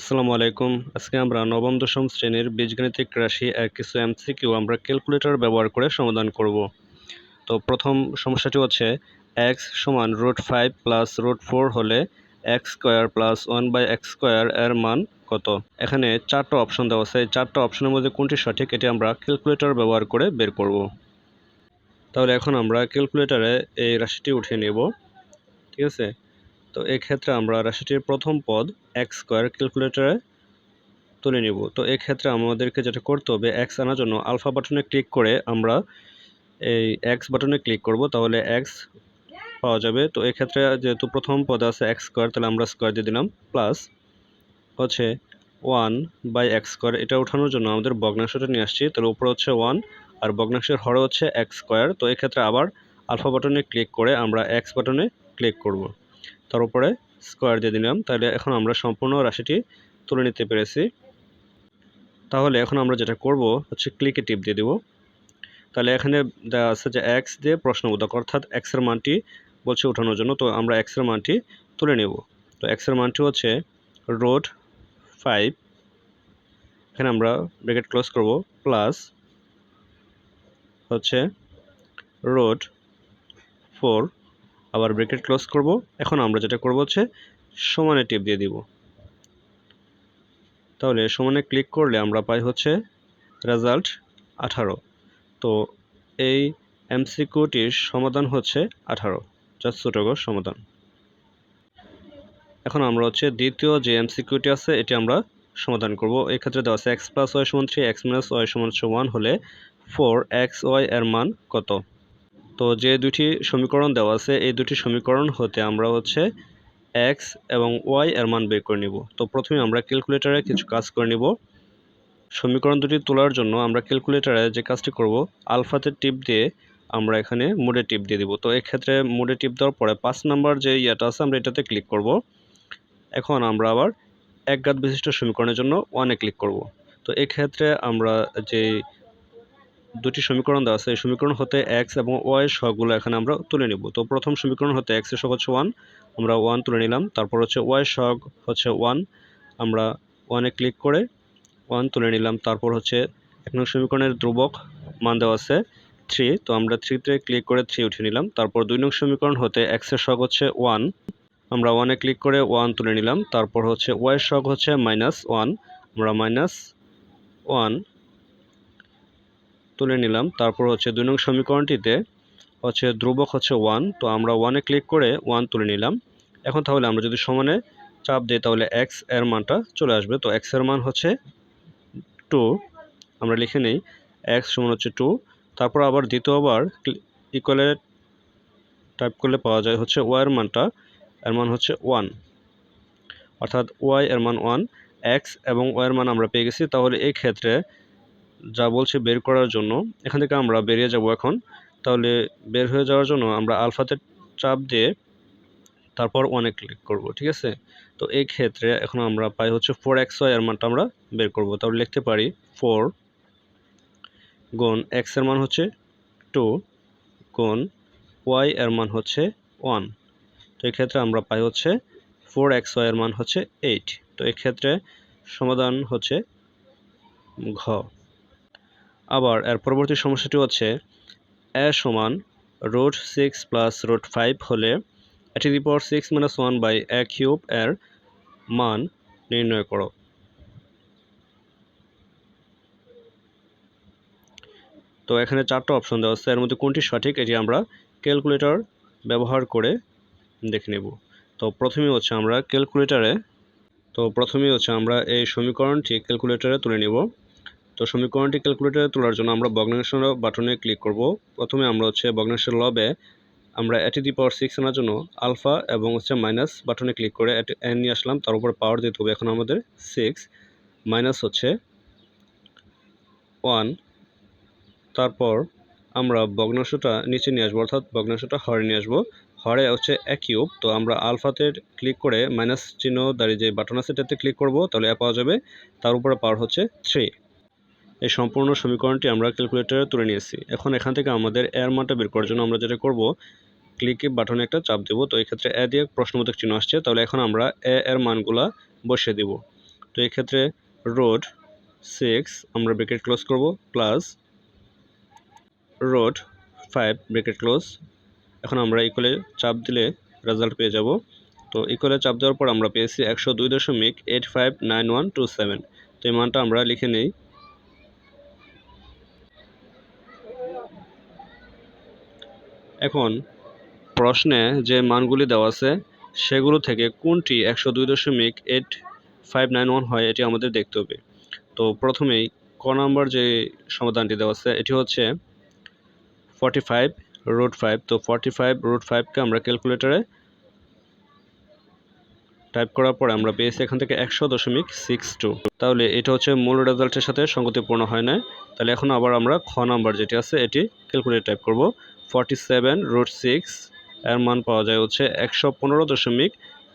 আসসালামু আলাইকুম। আজকে আমরা নবম, দশম শ্রেণির বীজগণিতিক রাশি এর কিছু এমসিকিউ আমরা ক্যালকুলেটর ব্যবহার করে সমাধান করব। তো প্রথম সমস্যাটি হচ্ছে এক্স সমান root five plus root four হলে X square plus one by X square এর মান কত? এখানে চারটা অপশন দেওয়া আছে। চারটা অপশনের মধ্যে কোনটি সঠিক এটি আমরা ক্যালকুলেটর ব্যবহার করে বের করব। তাহলে এখন আমরা ক্যালকুলেটরে এই রাশিটি উঠিয়ে নেব। ঠিক আছে? তো এক্ষেত্রে আমরা রাশিটির প্রথম পদ এক্স স্কোয়ার ক্যালকুলেটরে তুলে নিব। তো এক্ষেত্রে আমাদেরকে যেটা করতে হবে এক্স আনার জন্য আলফা বাটনে ক্লিক করে আমরা এই এক্স বাটনে ক্লিক করব, তাহলে এক্স পাওয়া যাবে। তো এক্ষেত্রে যেহেতু প্রথম পদ আছে এক্স স্কোয়ার তাহলে আমরা স্কোয়ার দিয়ে দিলাম প্লাস হচ্ছে ওয়ান বাই এক্স স্কোয়ার এটা ওঠানোর জন্য আমাদের ভগ্নাংশটা নিয়ে আসছি, তাহলে উপরে হচ্ছে ওয়ান আর ভগ্নাংশের হরে হচ্ছে এক্স স্কোয়ার তো এক্ষেত্রে আবার আলফা বাটনে ক্লিক করে আমরা এক্স বাটনে ক্লিক করব। তার উপরে স্কোয়ার দিয়ে দিলাম। তাহলে এখন আমরা সম্পূর্ণ রাশিটি তুলে নিতে পেরেছি। তাহলে এখন আমরা যেটা করব হচ্ছে ক্লিকে টিপ দিয়ে দেব। তাহলে এখানে দেওয়া আছে যে এক্স দিয়ে প্রশ্নবোধক, অর্থাৎ এক্সের মানটি বলছে ওঠানোর জন্য। তো আমরা এক্সের মানটি তুলে নেব। তো এক্সের মানটি হচ্ছে রোড ফাইভ এখানে আমরা ব্রেকেট ক্লোজ করব প্লাস হচ্ছে রোড ফোর আবার ব্রেকেট ক্লোজ করব। এখন আমরা যেটা করব হচ্ছে সমানে টিপ দিয়ে দিব। তাহলে সমানে ক্লিক করলে আমরা পাই হচ্ছে রেজাল্ট আঠারো। তো এই এমসিকিউটির সমাধান হচ্ছে আঠারো। যা ছোটগো সমাধান। এখন আমরা হচ্ছে দ্বিতীয় যে এমসিকিউটি আছে, এটি আমরা সমাধান করব। এক্ষেত্রে দেওয়া আছে এক্স প্লাস ওয়াই সমান থ্রি এক্স মাইনাস ওয়াই সমান হচ্ছে ওয়ান হলে ফোর এক্স ওয়াই এর মান কত? তো যে দুটি সমীকরণ দেওয়া আছে, এই দুটি সমীকরণ হতে আমরা হচ্ছে এক্স এবং ওয়াই এর মান বের করে নিব। তো প্রথমে আমরা ক্যালকুলেটারে কিছু কাজ করে নিব। সমীকরণ দুটি তোলার জন্য আমরা ক্যালকুলেটারে যে কাজটি করব আলফাতে টিপ দিয়ে আমরা এখানে মোডে টিপ দিয়ে দিব। তো এক্ষেত্রে মোডে টিপ দেওয়ার পরে পাঁচ নাম্বার যে ইয়েটা আছে, আমরা এটাতে ক্লিক করব। এখন আমরা আবার একঘাত বিশিষ্ট সমীকরণের জন্য ওয়ানে ক্লিক করব। তো এক্ষেত্রে আমরা যে দুটি সমীকরণ দেওয়া আছে। এই সমীকরণ হতে এক্স এবং ওয়াই সহগুলো এখানে আমরা তুলে নিব। তো প্রথম সমীকরণ হতে এক্সের সহগ হচ্ছে ওয়ান আমরা ওয়ান তুলে নিলাম। তারপর হচ্ছে ওয়াই সহগ হচ্ছে ওয়ান আমরা ওয়ানে ক্লিক করে ওয়ান তুলে নিলাম। তারপর হচ্ছে এক নং সমীকরণের ধ্রুবক মান দেওয়া আছে থ্রি তো আমরা থ্রিতে ক্লিক করে থ্রি উঠিয়ে নিলাম। তারপর দুই নং সমীকরণ হতে এক্সের সহগ হচ্ছে ওয়ান আমরা ওয়ানে ক্লিক করে ওয়ান তুলে নিলাম। তারপর হচ্ছে ওয়াই সহগ হচ্ছে মাইনাস ওয়ান আমরা মাইনাস ওয়ান তুলে নিলাম। তারপর হচ্ছে দুই নং সমীকরণটিতে হচ্ছে ধ্রুবক হচ্ছে ওয়ান তো আমরা ওয়ানে ক্লিক করে ওয়ান তুলে নিলাম। এখন তাহলে আমরা যদি সমানে চাপ দিই, তাহলে এক্সের মানটা চলে আসবে। তো এক্সের মান হচ্ছে টু আমরা লিখে নিই এক্স সমান হচ্ছে টু তারপর আবার দ্বিতীয়বার ইকুয়ালে টাইপ করলে পাওয়া যায় হচ্ছে ওয়াই এর মানটা, এর মান হচ্ছে ওয়ান অর্থাৎ ওয়াই এর মান ওয়ান এক্স এবং ওয়াই এর মান আমরা পেয়ে গেছি। তাহলে এই ক্ষেত্রে যা বলছে বের করার জন্য, এখান থেকে আমরা বেরিয়ে যাব এখন। তাহলে বের হয়ে যাওয়ার জন্য আমরা আলফাতে চাপ দিয়ে তারপর ওয়ানে ক্লিক করব, ঠিক আছে? তো এই ক্ষেত্রে এখন আমরা পাই হচ্ছে ফোর এক্স ওয়াই এর মানটা আমরা বের করব। তাহলে লিখতে পারি ফোর গুণ এক্সের মান হচ্ছে টু গুণ ওয়াই এর মান হচ্ছে ওয়ান তো এক্ষেত্রে আমরা পাই হচ্ছে ফোর এক্স ওয়াই এর মান হচ্ছে এইট তো এক্ষেত্রে সমাধান হচ্ছে ঘ। আবার এর পরবর্তী সমস্যাটি হচ্ছে এ সমান root six plus root five হলে এটি the six minus one by A cube এর মান নির্ণয় করো। তো এখানে চারটা অপশন দেওয়া আছে। এর মধ্যে কোনটি সঠিক এটি আমরা ক্যালকুলেটর ব্যবহার করে দেখে নেব। তো প্রথমে হচ্ছে আমরা ক্যালকুলেটারে তো প্রথমেই হচ্ছে আমরা এই সমীকরণটি ক্যালকুলেটরে তুলে নেব। তো সমীকরণটি ক্যালকুলেটরে তোলার জন্য আমরা ভগ্নাংশ বাটনে ক্লিক করব। প্রথমে আমরা হচ্ছে ভগ্নাংশের লবে আমরা এটি দি পাওয়ার সিক্স আনার জন্য আলফা এবং হচ্ছে মাইনাস বাটনে ক্লিক করে এন নিয়ে আসলাম, তার উপরে পাওয়ার দিতে হবে এখন আমাদের সিক্স মাইনাস হচ্ছে ওয়ান তারপর আমরা ভগ্নাংশটা নিচে নিয়ে আসব, অর্থাৎ ভগ্নাংশটা হরে নিয়ে আসব। হরে হচ্ছে এ কিউব তো আমরা আলফাতে ক্লিক করে মাইনাস চিহ্ন দাঁড়িয়ে যে বাটন আছে এটাতে ক্লিক করব, তাহলে এ পাওয়া যাবে, তার উপরে পাওয়ার হচ্ছে থ্রি এই সম্পূর্ণ সমীকরণটি আমরা ক্যালকুলেটরে তুলে নিয়েছি। এখন এখান থেকে আমাদের এর মানটা বের করার জন্য আমরা যেটা করব ক্লিকে বাটনে একটা চাপ দেবো, তো এক্ষেত্রে এ দিয়ে প্রশ্নবোধক চিহ্ন আসছে, তাহলে এখন আমরা এ এর মানগুলা বসিয়ে দিব। তো এই ক্ষেত্রে রোড সিক্স আমরা ব্রেকেট ক্লোজ করব plus root five bracket close এখন আমরা ইকুয়ালে চাপ দিলে রেজাল্ট পেয়ে যাব। তো ইকুয়ালে চাপ দেওয়ার পর আমরা পেয়েছি একশো দুই দশমিক eight five nine one two seven তো এই মানটা আমরা লিখে নিই। এখন প্রশ্নে যে মানগুলি দেওয়া আছে, সেগুলো থেকে কোনটি একশো দুই দশমিক এইট ফাইভ নাইন ওয়ান হয়, এটি আমাদের দেখতে হবে। তো প্রথমেই ক নাম্বার যে সমাধানটি দেওয়া আছে, এটি হচ্ছে ফর্টি ফাইভ রুট ফাইভ তো ফর্টি ফাইভ রুট ফাইভকে আমরা ক্যালকুলেটারে টাইপ করার পরে আমরা পেয়েছি এখান থেকে একশো দশমিক সিক্স টু তাহলে এটা হচ্ছে মূল রেজাল্টের সাথে সঙ্গতিপূর্ণ হয় না তাহলে এখন আবার আমরা খ নাম্বার যেটি আছে, এটি ক্যালকুলেট টাইপ করব। ফর্টি সেভেন রুট সিক্স এর মান পাওয়া যায় হচ্ছে একশো পনেরো দশমিক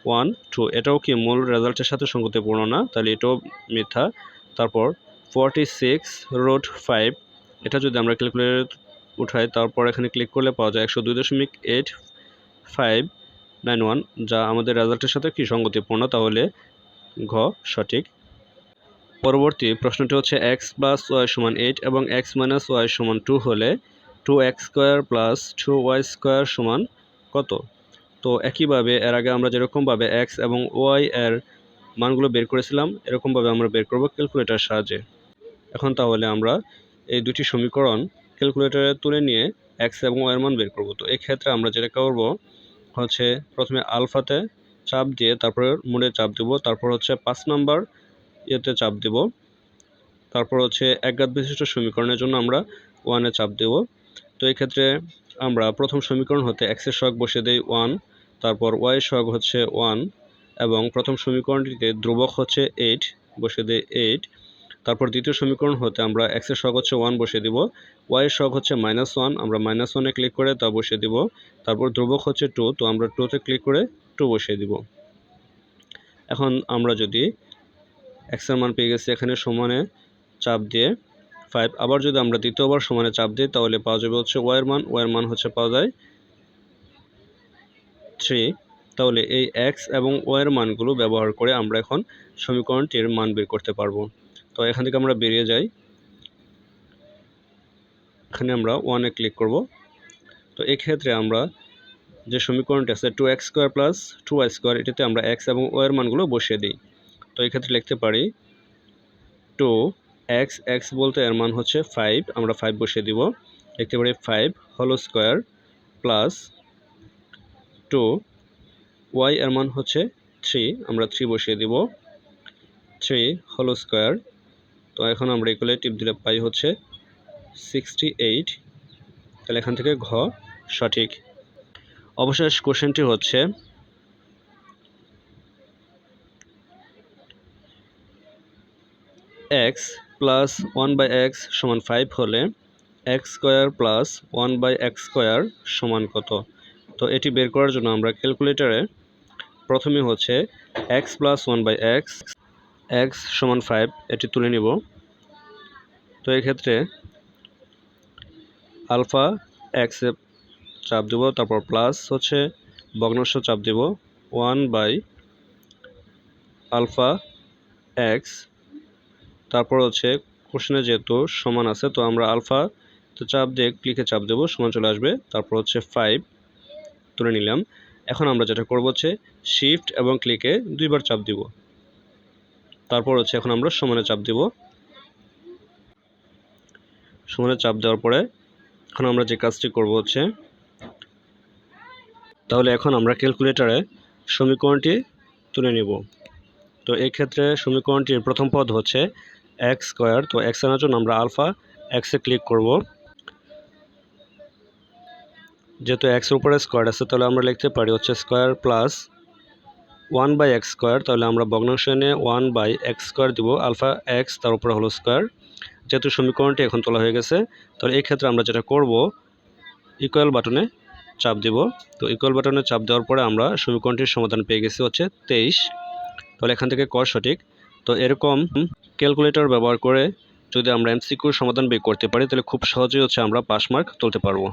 ওয়ান টু এটাও কি মূল রেজাল্টের সাথে সঙ্গতিপূর্ণ না? তাহলে এটাও মিথ্যা। তারপর ফর্টি সিক্স রুট ফাইভ এটা যদি আমরা ক্যালকুলেট উঠাই, তারপর এখানে ক্লিক করলে পাওয়া যায় একশো দুই দশমিক এইট ফাইভ নাইন ওয়ান যা আমাদের রেজাল্টের সাথে কি সঙ্গতিপূর্ণ? তাহলে ঘ, সঠিক। পরবর্তী প্রশ্নটি হচ্ছে এক্স প্লাস ওয়াই সমান এইট এবং এক্স মাইনাস ওয়াই সমান টু হলে two X square plus two Y square সমান কত? তো একইভাবে এর আগে আমরা যেরকমভাবে এক্স এবং ওয়াই এর মানগুলো বের করেছিলাম, এরকমভাবে আমরা বের করব ক্যালকুলেটার সাহায্যে। এখন তাহলে আমরা এই দুটি সমীকরণ ক্যালকুলেটারে তুলে নিয়ে এক্স এবং ওয়াইয়ের মান বের করব। তো এই ক্ষেত্রে আমরা যেটা করব হচ্ছে প্রথমে আলফাতে চাপ দিয়ে তারপর মুড়ে চাপ দেব, তারপর হচ্ছে পাঁচ নাম্বার ইয়েতে চাপ দেব, তারপর হচ্ছে একঘাত বিশিষ্ট সমীকরণের জন্য আমরা ওয়ানে চাপ দেব। তো এই ক্ষেত্রে আমরা প্রথম সমীকরণ হতে এক্সের সহগ বসে দেই ওয়ান তারপর ওয়াই সহগ হচ্ছে ওয়ান এবং প্রথম সমীকরণটিতে ধ্রুবক হচ্ছে এইট বসে দেই এইট তারপর দ্বিতীয় সমীকরণ হতে আমরা এক্সের সহগ হচ্ছে ওয়ান বসে দিব ওয়াইয়ের সহগ হচ্ছে মাইনাস ওয়ান আমরা মাইনাস ওয়ানে ক্লিক করে তা বসিয়ে দিব, তারপর ধ্রুবক হচ্ছে টু তো আমরা টুতে ক্লিক করে টু বসিয়ে দিব। এখন আমরা যদি এক্সের মান পেয়ে গেছি এখানে সমানে চাপ দিয়ে ফাইভ আবার যদি আমরা দ্বিতীয়বার সমানে চাপ দিই, তাহলে পাওয়া যাবে হচ্ছে ওয়াইয়ের মান। ওয়াইয়ের মান হচ্ছে পাওয়া যায় থ্রি তাহলে এই এক্স এবং ওয়ের মানগুলো ব্যবহার করে আমরা এখন সমীকরণটির মান বের করতে পারব। তো এখান থেকে আমরা বেরিয়ে যাই। এখানে আমরা ওয়ানে ক্লিক করব। তো এক্ষেত্রে আমরা যে সমীকরণটি আছে two X square plus two Y square এটাতে আমরা এক্স এবং ওয়ের মানগুলো বসিয়ে দিই। তো এক্ষেত্রে লিখতে পারি টু এক্স এক্স বলতে এর মান হচ্ছে ফাইভ আমরা ফাইভ বসিয়ে দিব। লিখতে পারি ফাইভ হলো স্কোয়ার প্লাস টু ওয়াই এর মান হচ্ছে থ্রি আমরা থ্রি বসিয়ে দিব। থ্রি হলো স্কোয়ার তো এখন আমরা এগুলো টিপ দিলে পাই হচ্ছে সিক্সটি এইট তাহলে এখান থেকে ঘ সঠিক। অবশেষ কোশ্চেনটি হচ্ছে X plus one by X সমান ফাইভ হলে X square plus one by X square সমান কত? তো এটি বের করার জন্য আমরা ক্যালকুলেটারে প্রথমে হচ্ছে X plus one by X X সমান ফাইভ, এটি তুলে নিব। তো এক্ষেত্রে আলফা এক্সে চাপ দেব, তারপর প্লাস হচ্ছে ভগ্নাংশ চাপ দেব। ওয়ান বাই আলফা এক্স তারপর হচ্ছে কোশ্চেনে যেহেতু সমান আছে, তো আমরা আলফা, তো চাপ দিয়ে ক্লিকে চাপ দেবো, সমান চলে আসবে। তারপর হচ্ছে ফাইভ তুলে নিলাম। এখন আমরা যেটা করব হচ্ছে শিফট এবং ক্লিকে দুইবার চাপ দিব। তারপর হচ্ছে এখন আমরা সমানে চাপ দিব। সমানে চাপ দেওয়ার পরে এখন আমরা যে কাজটি করব হচ্ছে, তাহলে এখন আমরা ক্যালকুলেটারে সমীকরণটি তুলে নিব। তো এই ক্ষেত্রে সমীকরণটির প্রথম পদ হচ্ছে এক্স স্কোয়ার তো এক্স আনার জন্য আমরা আলফা এক্সে ক্লিক করব। যেহেতু এক্সের উপরে স্কোয়ার আছে, তাহলে আমরা লিখতে পারি হচ্ছে square plus one by X square তাহলে আমরা ভগ্নাংশ এনে ওয়ান বাই এক্স স্কোয়ার দিব আলফা এক্স তার উপরে হলো স্কোয়ার যেহেতু সমীকরণটি এখন তোলা হয়ে গেছে, তাহলে এই ক্ষেত্রে আমরা যেটা করব ইকুয়াল বাটনে চাপ দিব। তো ইকুয়াল বাটনে চাপ দেওয়ার পরে আমরা সমীকরণটির সমাধান পেয়ে গেছি হচ্ছে তেইশ। তাহলে এখান থেকে ক সঠিক? তো এরকম ক্যালকুলেটর ব্যবহার করে যদি আমরা এমসিকিউর সমাধান বের করতে পারি, তাহলে খুব সহজেই হচ্ছে আমরা পাস মার্ক তুলতে পারব।